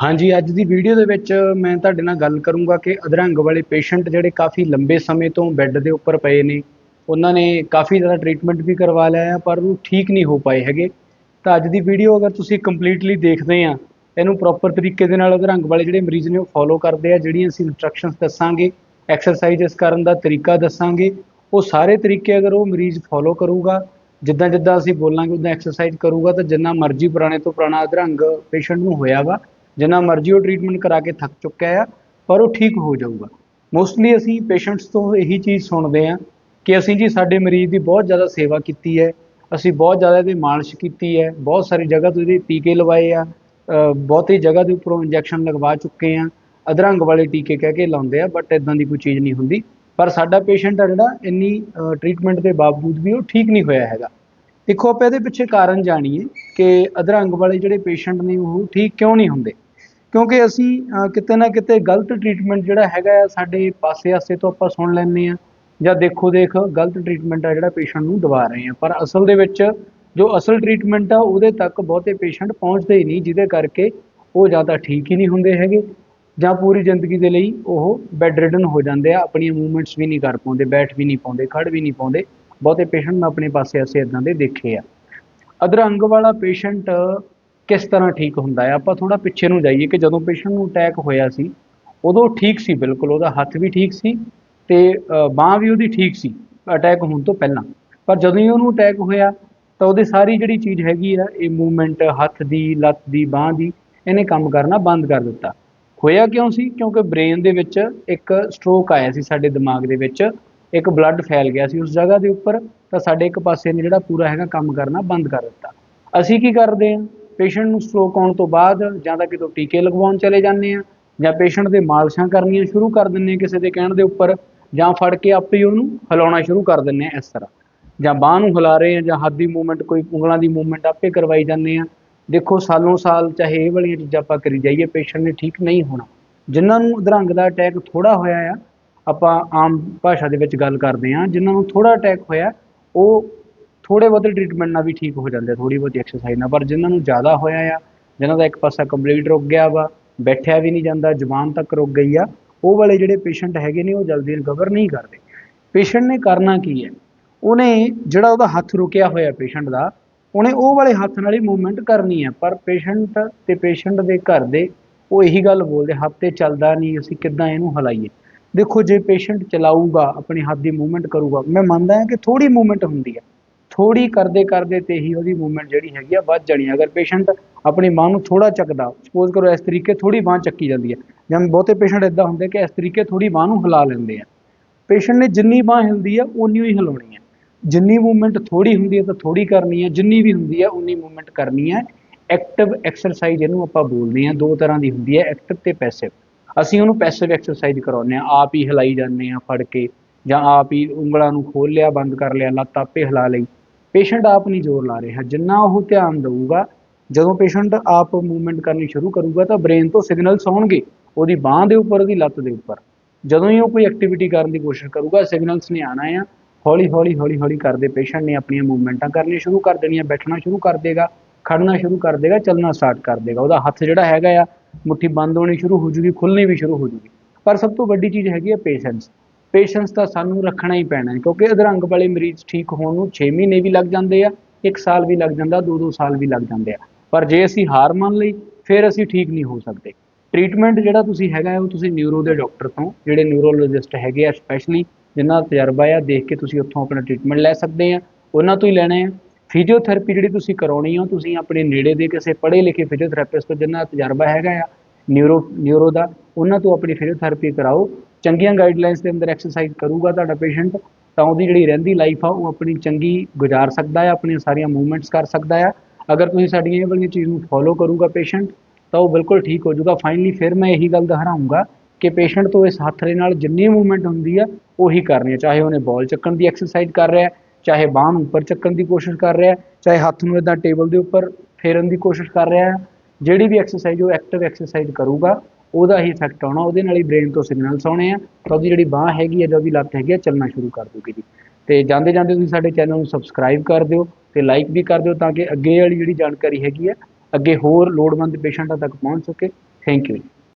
ਹਾਂਜੀ, ਅੱਜ ਦੀ ਵੀਡੀਓ ਦੇ ਵਿੱਚ ਮੈਂ ਤੁਹਾਡੇ ਨਾਲ ਗੱਲ ਕਰੂੰਗਾ ਕਿ ਅਧਰੰਗ ਵਾਲੇ ਪੇਸ਼ੈਂਟ ਜਿਹੜੇ ਕਾਫੀ ਲੰਬੇ ਸਮੇਂ ਤੋਂ ਬੈੱਡ ਦੇ ਉੱਪਰ ਪਏ ਨੇ, ਉਹਨਾਂ ਨੇ ਕਾਫੀ ਜ਼ਿਆਦਾ ਟ੍ਰੀਟਮੈਂਟ ਵੀ ਕਰਵਾ ਲਿਆ ਪਰ ਉਹ ਠੀਕ ਨਹੀਂ ਹੋ ਪਾਏ ਹੈਗੇ। ਤਾਂ ਅੱਜ ਦੀ ਵੀਡੀਓ ਅਗਰ ਤੁਸੀਂ ਕੰਪਲੀਟਲੀ ਦੇਖਦੇ ਆ ਇਹਨੂੰ ਪ੍ਰੋਪਰ ਤਰੀਕੇ ਦੇ ਨਾਲ ਅਧਰੰਗ ਵਾਲੇ ਜਿਹੜੇ ਮਰੀਜ਼ ਨੇ ਉਹ ਫੋਲੋ ਕਰਦੇ ਆ, ਜਿਹੜੀਆਂ ਅਸੀਂ ਇਨਸਟਰਕਸ਼ਨਸ ਦੱਸਾਂਗੇ ਐਕਸਰਸਾਈਜ਼ਸ ਕਰਨ ਦਾ ਤਰੀਕਾ ਦੱਸਾਂਗੇ, ਉਹ ਸਾਰੇ ਤਰੀਕੇ ਅਗਰ ਉਹ ਮਰੀਜ਼ ਫੋਲੋ ਕਰੂਗਾ, ਜਿੱਦਾਂ ਜਿੱਦਾਂ ਅਸੀਂ ਬੋਲਾਂਗੇ, ਉਦਾਂ ਐਕਸਰਸਾਈਜ਼ ਕਰੂਗਾ, ਤਾਂ ਜਿੰਨਾ ਮਰਜ਼ੀ ਪੁਰਾਣੇ ਤੋਂ ਪੁਰਾਣਾ ਅਧਰੰਗ ਪੇਸ਼ੈਂਟ ਨੂੰ ਹੋਇਆ ਵਾ ਜਿੰਨਾ ਮਰਜ਼ੀ ਉਹ ਟ੍ਰੀਟਮੈਂਟ ਕਰਾ ਕੇ ਥੱਕ ਚੁੱਕਿਆ ਆ, ਪਰ ਉਹ ਠੀਕ ਹੋ ਜਾਊਗਾ। ਮੋਸਟਲੀ ਅਸੀਂ ਪੇਸ਼ੈਂਟਸ ਤੋਂ ਇਹੀ ਚੀਜ਼ ਸੁਣਦੇ ਆ ਕਿ ਅਸੀਂ ਜੀ ਸਾਡੇ ਮਰੀਜ਼ ਦੀ ਬਹੁਤ ਜ਼ਿਆਦਾ ਸੇਵਾ ਕੀਤੀ ਹੈ, ਅਸੀਂ ਬਹੁਤ ਜ਼ਿਆਦਾ ਇਹਦੀ ਮਾਲਿਸ਼ ਕੀਤੀ ਹੈ, ਬਹੁਤ ਸਾਰੀ ਜਗ੍ਹਾ ਤੋਂ ਇਹਦੇ ਟੀਕੇ ਲਵਾਏ ਆ ਬਹੁਤੀ ਜਗ੍ਹਾ ਦੇ ਉੱਪਰੋਂ ਇੰਜੈਕਸ਼ਨ ਲਗਵਾ ਚੁੱਕੇ ਆ ਅਧਰੰਗ ਵਾਲੇ ਟੀਕੇ ਕਹਿ ਕੇ ਲਾਉਂਦੇ ਆ ਬਟ ਇਦਾਂ ਦੀ ਕੋਈ ਚੀਜ਼ ਨਹੀਂ ਹੁੰਦੀ। ਪਰ ਸਾਡਾ ਪੇਸ਼ੈਂਟ ਆ ਜਿਹੜਾ ਇੰਨੀ ਟ੍ਰੀਟਮੈਂਟ ਦੇ ਬਾਵਜੂਦ ਵੀ ਉਹ ਠੀਕ ਨਹੀਂ ਹੋਇਆ ਹੈਗਾ। ਦੇਖੋ, ਆਪਾਂ ਇਹਦੇ ਪਿੱਛੇ ਕਾਰਨ ਜਾਣੀਏ ਕਿ ਅਧਰੰਗ ਵਾਲੇ ਜਿਹੜੇ ਪੇਸ਼ੈਂਟ ਨੇ, ਉਹ ਠੀਕ ਕਿਉਂ ਨਹੀਂ ਹੁੰਦੇ? ਕਿਉਂਕਿ ਅਸੀਂ ਕਿਤੇ ਨਾ ਕਿਤੇ ਗਲਤ ਟ੍ਰੀਟਮੈਂਟ ਜਿਹੜਾ ਹੈਗਾ ਆ, ਸਾਡੇ ਪਾਸੇ-ਆਸੇ ਤੋਂ ਆਪਾਂ ਸੁਣ ਲੈਂਦੇ ਆ ਜਾਂ ਦੇਖੋ ਦੇਖ ਗਲਤ ਟ੍ਰੀਟਮੈਂਟ ਆ ਜਿਹੜਾ ਪੇਸ਼ੈਂਟ ਨੂੰ ਦਵਾ ਰਹੇ ਆ ਪਰ ਅਸਲ ਦੇ ਵਿੱਚ ਜੋ ਅਸਲ ਟ੍ਰੀਟਮੈਂਟ ਆ, ਉਹਦੇ ਤੱਕ ਬਹੁਤੇ ਪੇਸ਼ੈਂਟ ਪਹੁੰਚਦੇ ਹੀ ਨਹੀਂ, ਜਿਹਦੇ ਕਰਕੇ ਉਹ ਜ਼ਿਆਦਾ ਠੀਕ ਹੀ ਨਹੀਂ ਹੁੰਦੇ ਹੈਗੇ ਜਾਂ ਪੂਰੀ ਜ਼ਿੰਦਗੀ ਦੇ ਲਈ ਉਹ ਬੈੱਡ ਰਿਡਨ ਹੋ ਜਾਂਦੇ ਆ, ਆਪਣੀਆਂ ਮੂਵਮੈਂਟਸ ਵੀ ਨਹੀਂ ਕਰ ਪਾਉਂਦੇ, ਬੈਠ ਵੀ ਨਹੀਂ ਪਾਉਂਦੇ ਖੜ ਵੀ ਨਹੀਂ ਪਾਉਂਦੇ। ਬਹੁਤੇ ਪੇਸ਼ੈਂਟ ਮੈਂ ਆਪਣੇ ਪਾਸੇ ਅਸੀਂ ਇਦਾਂ ਦੇ ਦੇਖੇ ਆ। ਅਧਰੰਗ ਵਾਲਾ ਪੇਸ਼ੈਂਟ ਕਿਸ ਤਰ੍ਹਾਂ ਠੀਕ ਹੁੰਦਾ ਹੈ ਆਪਾਂ ਥੋੜਾ ਪਿੱਛੇ ਨੂੰ ਜਾਈਏ ਕਿ ਜਦੋਂ ਪੇਸ਼ੈਂਟ ਨੂੰ ਅਟੈਕ ਹੋਇਆ ਸੀ, ਉਦੋਂ ਠੀਕ ਸੀ ਬਿਲਕੁਲ, ਉਹਦਾ ਹੱਥ ਵੀ ਠੀਕ ਸੀ ਤੇ ਬਾਹ ਵੀ ਉਹਦੀ ਠੀਕ ਸੀ ਅਟੈਕ ਹੋਣ ਤੋਂ ਪਹਿਲਾਂ। ਪਰ ਜਦੋਂ ਹੀ ਉਹਨੂੰ ਅਟੈਕ ਹੋਇਆ, ਤਾਂ ਉਹਦੇ ਸਾਰੀ ਜਿਹੜੀ ਚੀਜ਼ ਹੈਗੀ ਆ, ਇਹ ਮੂਵਮੈਂਟ ਹੱਥ ਦੀ, ਲੱਤ ਦੀ, ਬਾਹ ਦੀ, ਇਹਨੇ ਕੰਮ ਕਰਨਾ ਬੰਦ ਕਰ ਦਿੱਤਾ। ਹੋਇਆ ਕਿਉਂ ਸੀ? ਕਿਉਂਕਿ ਬ੍ਰੇਨ ਦੇ ਵਿੱਚ ਇੱਕ ਸਟ੍ਰੋਕ ਆਇਆ ਸੀ ਸਾਡੇ ਦਿਮਾਗ ਦੇ ਵਿੱਚ ਇੱਕ ਬਲੱਡ ਫੈਲ ਗਿਆ ਸੀ ਉਸ ਜਗ੍ਹਾ ਦੇ ਉੱਪਰ, ਤਾਂ ਸਾਡੇ ਇੱਕ ਪਾਸੇ ਨੇ ਜਿਹੜਾ ਪੂਰਾ ਹੈਗਾ ਕੰਮ ਕਰਨਾ ਬੰਦ ਕਰ ਦਿੱਤਾ। ਅਸੀਂ ਕੀ ਕਰਦੇ ਹਾਂ? ਪੇਸ਼ੈਂਟ ਨੂੰ ਸਟ੍ਰੋਕ ਆਉਣ ਤੋਂ ਬਾਅਦ ਜਾਂ ਤਾਂ ਕਿਤੋਂ ਟੀਕੇ ਲਗਵਾਉਣ ਚਲੇ ਜਾਂਦੇ ਆ ਜਾਂ ਪੇਸ਼ੈਂਟ ਦੇ ਮਾਲਸ਼ਾਂ ਕਰਨੀਆਂ ਸ਼ੁਰੂ ਕਰ ਦਿੰਦੇ ਆ ਕਿਸੇ ਦੇ ਕਹਿਣ ਦੇ ਉੱਪਰ ਜਾਂ ਫੜ ਕੇ ਆਪੇ ਉਹਨੂੰ ਹਿਲਾਉਣਾ ਸ਼ੁਰੂ ਕਰ ਦਿੰਦੇ ਆ ਇਸ ਤਰ੍ਹਾਂ। ਜਾਂ ਬਾਹ ਨੂੰ ਹਿਲਾ ਰਹੇ ਆ ਜਾਂ ਹੱਥ ਦੀ ਮੂਵਮੈਂਟ ਕੋਈ ਉਂਗਲਾਂ ਦੀ ਮੂਵਮੈਂਟ ਆਪੇ ਕਰਵਾਈ ਜਾਂਦੇ ਆ ਦੇਖੋ ਸਾਲੋਂ ਸਾਲ ਚਾਹੇ ਇਹ ਵਾਲੀਆਂ ਚੀਜ਼ਾਂ ਆਪਾਂ ਕਰੀ ਜਾਈਏ, ਪੇਸ਼ੈਂਟ ਨੇ ਠੀਕ ਨਹੀਂ ਹੋਣਾ। ਜਿਨ੍ਹਾਂ ਨੂੰ ਅਧਰੰਗ ਦਾ ਅਟੈਕ ਥੋੜਾ ਹੋਇਆ ਆ ਆਪਾਂ ਆਮ ਭਾਸ਼ਾ ਦੇ ਵਿੱਚ ਗੱਲ ਕਰਦੇ ਹਾਂ, ਜਿਨ੍ਹਾਂ ਨੂੰ ਥੋੜਾ ਅਟੈਕ ਹੋਇਆ, ਉਹ ਥੋੜੇ ਬਹੁਤੇ ਟ੍ਰੀਟਮੈਂਟ ਨਾਲ ਵੀ ਠੀਕ ਹੋ ਜਾਂਦੇ ਥੋੜੀ ਬਹੁਤੀ ਐਕਸਰਸਾਈਜ਼ ਨਾਲ, ਪਰ ਜਿਨ੍ਹਾਂ ਨੂੰ ਜ਼ਿਆਦਾ ਹੋਇਆ ਆ, ਜਿਨ੍ਹਾਂ ਦਾ ਇੱਕ ਪਾਸਾ ਕੰਪਲੀਟ ਰੁਕ ਗਿਆ ਵਾ, ਬੈਠਿਆ ਵੀ ਨਹੀਂ ਜਾਂਦਾ, ਜ਼ੁਬਾਨ ਤੱਕ ਰੁਕ ਗਈ ਆ, ਉਹ ਵਾਲੇ ਜਿਹੜੇ ਪੇਸ਼ੈਂਟ ਹੈਗੇ ਨੇ, ਉਹ ਜਲਦੀ ਰਿਕਵਰ ਨਹੀਂ ਕਰਦੇ। ਪੇਸ਼ੈਂਟ ਨੇ ਕਰਨਾ ਕੀ ਹੈ? ਉਹਨੇ ਜਿਹੜਾ ਉਹਦਾ ਹੱਥ ਰੁਕਿਆ ਹੋਇਆ ਪੇਸ਼ੈਂਟ ਦਾ, ਉਹਨੇ ਉਹ ਵਾਲੇ ਹੱਥ ਨਾਲ ਹੀ ਮੂਵਮੈਂਟ ਕਰਨੀ ਹੈ ਪਰ ਪੇਸ਼ੈਂਟ ਤੇ ਪੇਸ਼ੈਂਟ ਦੇ ਘਰ ਦੇ ਉਹ ਇਹੀ ਗੱਲ ਬੋਲਦੇ ਹੱਥ ਤੇ ਚੱਲਦਾ ਨਹੀਂ, ਅਸੀਂ ਕਿੱਦਾਂ ਇਹਨੂੰ ਹਲਾਈਏ? ਦੇਖੋ, ਜੇ ਪੇਸ਼ੈਂਟ ਚਲਾਊਗਾ, ਆਪਣੇ ਹੱਥ ਦੀ ਮੂਵਮੈਂਟ ਕਰੂਗਾ, ਮੈਂ ਮੰਨਦਾ ਹਾਂ ਕਿ ਥੋੜੀ ਮੂਵਮੈਂਟ ਹੁੰਦੀ ਹੈ। ਥੋੜੀ ਕਰਦੇ ਕਰਦੇ ਤੇ ਹੀ ਉਹਦੀ ਮੂਵਮੈਂਟ ਜਿਹੜੀ ਹੈਗੀ ਆ ਵੱਧ ਜਾਣੀ ਅਗਰ ਪੇਸ਼ੈਂਟ ਆਪਣੀ ਬਾਂਹ ਨੂੰ ਥੋੜਾ ਚੱਕਦਾ ਸਪੋਜ਼ ਕਰੋ ਇਸ ਤਰੀਕੇ ਥੋੜੀ ਬਾਂਹ ਚੱਕੀ ਜਾਂਦੀ ਹੈ। ਜਾਂ ਬਹੁਤੇ ਪੇਸ਼ੈਂਟ ਇਦਾਂ ਹੁੰਦੇ ਕਿ ਇਸ ਤਰੀਕੇ ਥੋੜੀ ਬਾਂਹ ਨੂੰ ਹਿਲਾ ਲੈਂਦੇ ਆ। ਪੇਸ਼ੈਂਟ ਨੇ ਜਿੰਨੀ ਬਾਂਹ ਹਿਲਦੀ ਆ ਉਨੀ ਹੀ ਹਿਲਾਉਣੀ ਹੈ। ਜਿੰਨੀ ਮੂਵਮੈਂਟ ਥੋੜੀ ਹੁੰਦੀ ਹੈ ਤਾਂ ਥੋੜੀ ਕਰਨੀ ਹੈ, ਜਿੰਨੀ ਵੀ ਹੁੰਦੀ ਹੈ ਉਨੀ ਮੂਵਮੈਂਟ ਕਰਨੀ ਹੈ। ਐਕਟਿਵ ਐਕਸਰਸਾਈਜ਼ ਇਹਨੂੰ ਆਪਾਂ ਬੋਲਦੇ ਹਾਂ। ਦੋ ਤਰ੍ਹਾਂ ਦੀ ਹੁੰਦੀ ਹੈ ਐਕਟਿਵ ਤੇ ਪੈਸਿਵ ਅਸੀਂ ਉਹਨੂੰ ਪੈਸਿਵ ਐਕਸਰਸਾਈਜ਼ ਕਰਾਉਂਦੇ ਹਾਂ, ਆਪ ਹੀ ਹਿਲਾਈ ਜਾਂਦੇ ਆ ਫੜ ਕੇ ਜਾਂ ਆਪ ਹੀ ਉਂਗਲਾਂ ਨੂੰ ਖੋਲ ਲਿਆ, ਬੰਦ ਕਰ ਲਿਆ, ਲੱਤ ਆਪੇ ਹਿਲਾ ਲਈ। ਪੇਸ਼ੈਂਟ ਆਪ ਨਹੀਂ ਜ਼ੋਰ ਲਾ ਰਿਹਾ। ਜਿੰਨਾ ਉਹ ਧਿਆਨ ਦੇਊਗਾ, ਜਦੋਂ ਪੇਸ਼ੈਂਟ ਆਪ ਮੂਵਮੈਂਟ ਕਰਨੀ ਸ਼ੁਰੂ ਕਰੂਗਾ, ਤਾਂ ਬ੍ਰੇਨ ਤੋਂ ਸਿਗਨਲਸ ਆਉਣਗੇ ਉਹਦੀ ਬਾਹ ਦੇ ਉੱਪਰ, ਉਹਦੀ ਲੱਤ ਦੇ ਉੱਪਰ। ਜਦੋਂ ਹੀ ਉਹ ਕੋਈ ਐਕਟੀਵਿਟੀ ਕਰਨ ਦੀ ਕੋਸ਼ਿਸ਼ ਕਰੂਗਾ ਸਿਗਨਲਸ ਨੇ ਆਣਾ ਆ। ਹੌਲੀ ਹੌਲੀ ਹੌਲੀ ਹੌਲੀ ਕਰਦੇ ਪੇਸ਼ੈਂਟ ਨੇ ਆਪਣੀਆਂ ਮੂਵਮੈਂਟਾਂ ਕਰਨੀਆਂ ਸ਼ੁਰੂ ਕਰ ਦੇਣੀਆਂ, ਬੈਠਣਾ ਸ਼ੁਰੂ ਕਰ ਦੇਗਾ ਖੜਨਾ ਸ਼ੁਰੂ ਕਰ ਦੇਗਾ, ਚੱਲਣਾ ਸਟਾਰਟ ਕਰ ਦੇਗਾ। ਉਹਦਾ ਹੱਥ ਜਿਹੜਾ ਹੈਗਾ ਆ ਮੁੱਠੀ ਬੰਦ ਹੋਣੀ ਸ਼ੁਰੂ ਹੋ ਜੂਗੀ ਖੁੱਲਣੀ ਵੀ ਸ਼ੁਰੂ ਹੋ ਜੂਗੀ। ਪਰ ਸਭ ਤੋਂ ਵੱਡੀ ਚੀਜ਼ ਹੈਗੀ ਹੈ ਪੇਸ਼ੈਂਸ ਪੇਸ਼ੈਂਸ ਤਾਂ ਸਾਨੂੰ ਰੱਖਣਾ ਹੀ ਪੈਣਾ ਹੈ, ਕਿਉਂਕਿ ਅਧਰੰਗ ਵਾਲੇ ਮਰੀਜ਼ ਠੀਕ ਹੋਣ ਨੂੰ 6 ਮਹੀਨੇ ਵੀ ਲੱਗ ਜਾਂਦੇ ਆ 1 ਸਾਲ ਵੀ ਲੱਗ ਜਾਂਦਾ 2-2 ਸਾਲ ਵੀ ਲੱਗ ਜਾਂਦੇ ਆ। ਪਰ ਜੇ ਅਸੀਂ ਹਾਰ ਮੰਨ ਲਈ, ਫਿਰ ਅਸੀਂ ਠੀਕ ਨਹੀਂ ਹੋ ਸਕਦੇ। ਟ੍ਰੀਟਮੈਂਟ ਜਿਹੜਾ ਤੁਸੀਂ ਹੈਗਾ, ਉਹ ਤੁਸੀਂ ਨਿਊਰੋ ਦੇ ਡਾਕਟਰ ਤੋਂ, ਜਿਹੜੇ ਨਿਊਰੋਲੋਜਿਸਟ ਹੈਗੇ ਆ ਸਪੈਸ਼ਲੀ ਜਿਨ੍ਹਾਂ ਦਾ ਤਜਰਬਾ ਆ, ਦੇਖ ਕੇ ਤੁਸੀਂ ਉੱਥੋਂ ਆਪਣਾ ਟ੍ਰੀਟਮੈਂਟ ਲੈ ਸਕਦੇ ਆ, ਉਹਨਾਂ ਤੋਂ ਹੀ ਲੈਣਾ ਹੈ ਫਿਜ਼ੀਓਥੈਰੇਪੀ ਜਿਹੜੀ ਤੁਸੀਂ ਕਰਾਉਣੀ ਆ, ਤੁਸੀਂ ਆਪਣੇ ਨੇੜੇ ਦੇ ਕਿਸੇ ਪੜ੍ਹੇ ਲਿਖੇ ਫਿਜ਼ੀਓਥੈਰੇਪਿਸਟ ਤੋਂ ਜਿੰਨਾ ਤਜਰਬਾ ਹੈਗਾ ਆ ਨਿਊਰੋ ਨਿਊਰੋ ਦਾ, ਉਹਨਾਂ ਤੋਂ ਆਪਣੀ ਫਿਜ਼ੀਓਥੈਰੇਪੀ ਕਰਾਓ। ਚੰਗੀਆਂ ਗਾਈਡਲਾਈਨਸ ਦੇ ਅੰਦਰ ਐਕਸਰਸਾਈਜ਼ ਕਰੂਗਾ ਤੁਹਾਡਾ ਪੇਸ਼ੈਂਟ ਤਾਂ ਉਹਦੀ ਜਿਹੜੀ ਰਹਿੰਦੀ ਲਾਈਫ ਆ, ਉਹ ਆਪਣੀ ਚੰਗੀ ਗੁਜ਼ਾਰ ਸਕਦਾ ਹੈ ਆਪਣੀਆਂ ਸਾਰੀਆਂ ਮੂਵਮੈਂਟਸ ਕਰ ਸਕਦਾ ਹੈ ਅਗਰ ਤੁਸੀਂ ਸਾਡੀਆਂ ਇਹ ਵਾਲੀਆਂ ਚੀਜ਼ ਨੂੰ ਫੋਲੋ ਕਰੂਗਾ ਪੇਸ਼ੈਂਟ ਤਾਂ ਉਹ ਬਿਲਕੁਲ ਠੀਕ ਹੋ ਜਾਊਗਾ। ਫਾਈਨਲੀ ਫਿਰ ਮੈਂ ਇਹੀ ਗੱਲ ਦੁਹਰਾਊਂਗਾ ਕਿ ਪੇਸ਼ੈਂਟ ਤੋਂ ਇਸ ਹੱਥ ਦੇ ਨਾਲ ਜਿੰਨੀ ਮੂਵਮੈਂਟ ਹੁੰਦੀ ਆ, ਉਹੀ ਕਰਨੀ ਹੈ ਚਾਹੇ ਉਹਨੇ ਬਾਲ ਚੱਕਣ ਦੀ ਐਕਸਰਸਾਈਜ਼ ਕਰ ਰਿਹਾ ਹੈ ਚਾਹੇ ਬਾਹ ਨੂੰ ਉੱਪਰ ਚੱਕਣ ਦੀ ਕੋਸ਼ਿਸ਼ ਕਰ ਰਿਹਾ, ਚਾਹੇ ਹੱਥ ਨੂੰ ਇਦਾਂ ਟੇਬਲ ਦੇ ਉੱਪਰ ਫੇਰਨ ਦੀ ਕੋਸ਼ਿਸ਼ ਕਰ ਰਿਹਾ, ਜਿਹੜੀ ਵੀ ਐਕਸਰਸਾਈਜ਼ ਉਹ ਐਕਟਿਵ ਐਕਸਰਸਾਈਜ਼ ਕਰੂਗਾ, ਉਹਦਾ ਹੀ ਇਫੈਕਟ ਆਉਣਾ, ਉਹਦੇ ਨਾਲ ਹੀ ਬ੍ਰੇਨ ਤੋਂ ਸਿਗਨਲਸ ਆਉਣੇ ਆ, ਤਾਂ ਉਹਦੀ ਜਿਹੜੀ ਬਾਹ ਹੈਗੀ ਆ ਜਾਂ ਉਹਦੀ ਲੱਤ ਹੈਗੀ ਆ, ਚੱਲਣਾ ਸ਼ੁਰੂ ਕਰ ਦੂਗੀ ਜੀ। ਤੇ ਜਾਂਦੇ ਜਾਂਦੇ ਤੁਸੀਂ ਸਾਡੇ ਚੈਨਲ ਨੂੰ ਸਬਸਕ੍ਰਾਈਬ ਕਰ ਦਿਓ ਤੇ ਲਾਈਕ ਵੀ ਕਰ ਦਿਓ ਤਾਂ ਕਿ ਅੱਗੇ ਵਾਲੀ ਜਿਹੜੀ ਜਾਣਕਾਰੀ ਹੈਗੀ ਹੈ ਅੱਗੇ ਹੋਰ ਲੋੜਵੰਦ ਪੇਸ਼ੈਂਟਾਂ ਤੱਕ ਪਹੁੰਚ ਸਕੇ। Thank you